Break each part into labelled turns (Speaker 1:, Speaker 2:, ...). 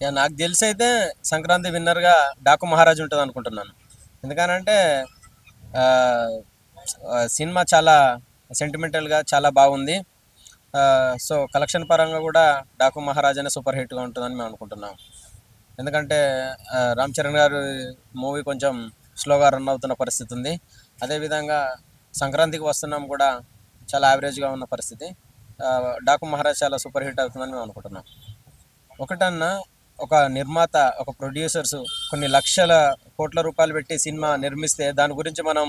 Speaker 1: ఇక నాకు తెలిసి అయితే సంక్రాంతి విన్నర్గా డాకు మహారాజ్ ఉంటుంది అనుకుంటున్నాను. ఎందుకనంటే సినిమా చాలా సెంటిమెంటల్గా చాలా బాగుంది. సో కలెక్షన్ పరంగా కూడా డాకు మహారాజ్ అనే సూపర్ హిట్గా ఉంటుందని మేము అనుకుంటున్నాం. ఎందుకంటే రామ్ చరణ్ గారు మూవీ కొంచెం స్లోగా రన్ అవుతున్న పరిస్థితి ఉంది. అదేవిధంగా సంక్రాంతికి వస్తున్నాం కూడా చాలా యావరేజ్గా ఉన్న పరిస్థితి. డాకు మహారాజ్ చాలా సూపర్ హిట్ అవుతుందని మేము అనుకుంటున్నాం. ఒకటన్నా ఒక నిర్మాత ఒక ప్రొడ్యూసర్స్ కొన్ని లక్షల కోట్ల రూపాయలు పెట్టి సినిమా నిర్మిస్తే దాని గురించి మనం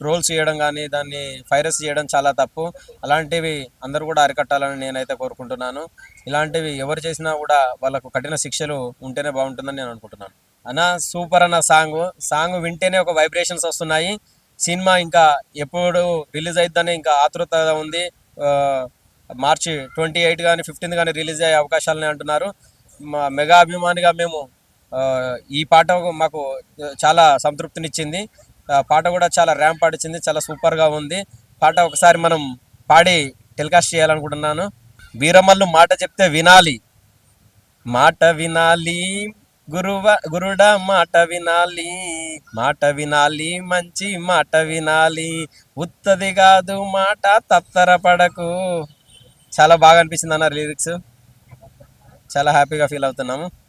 Speaker 1: ట్రోల్స్ చేయడం కానీ దాన్ని ఫైరస్ చేయడం చాలా తప్పు. అలాంటివి అందరూ కూడా అరికట్టాలని నేనైతే కోరుకుంటున్నాను. ఇలాంటివి ఎవరు చేసినా కూడా వాళ్ళకు కఠిన శిక్షలు ఉంటేనే బాగుంటుందని నేను అనుకుంటున్నాను. అన్న సూపర్ అన్న సాంగ్ సాంగ్ వింటేనే ఒక వైబ్రేషన్స్ వస్తున్నాయి. సినిమా ఇంకా ఎప్పుడు రిలీజ్ అయిద్దని ఇంకా ఆతృత ఉంది. మార్చి ట్వంటీ ఎయిట్ కానీ ఫిఫ్టీన్త్ కానీ రిలీజ్ అయ్యే అవకాశాలని అంటున్నారు. మా మెగా అభిమానిగా మేము ఈ పాట మాకు చాలా సంతృప్తినిచ్చింది. పాట కూడా చాలా ర్యాంప్ పాటించింది చాలా సూపర్గా ఉంది. పాట ఒకసారి మనం పాడి టెలికాస్ట్ చేయాలనుకుంటున్నాను. వీరమల్లు మాట చెప్తే వినాలి. మాట వినాలి గురువ గురుడ మాట వినాలి. మాట వినాలి మంచి మాట వినాలి. ఉత్తది కాదు మాట తత్తర పడకు. చాలా బాగా అనిపించింది అన్న లిరిక్స్. చాలా హ్యాపీగా ఫీల్ అవుతున్నాము.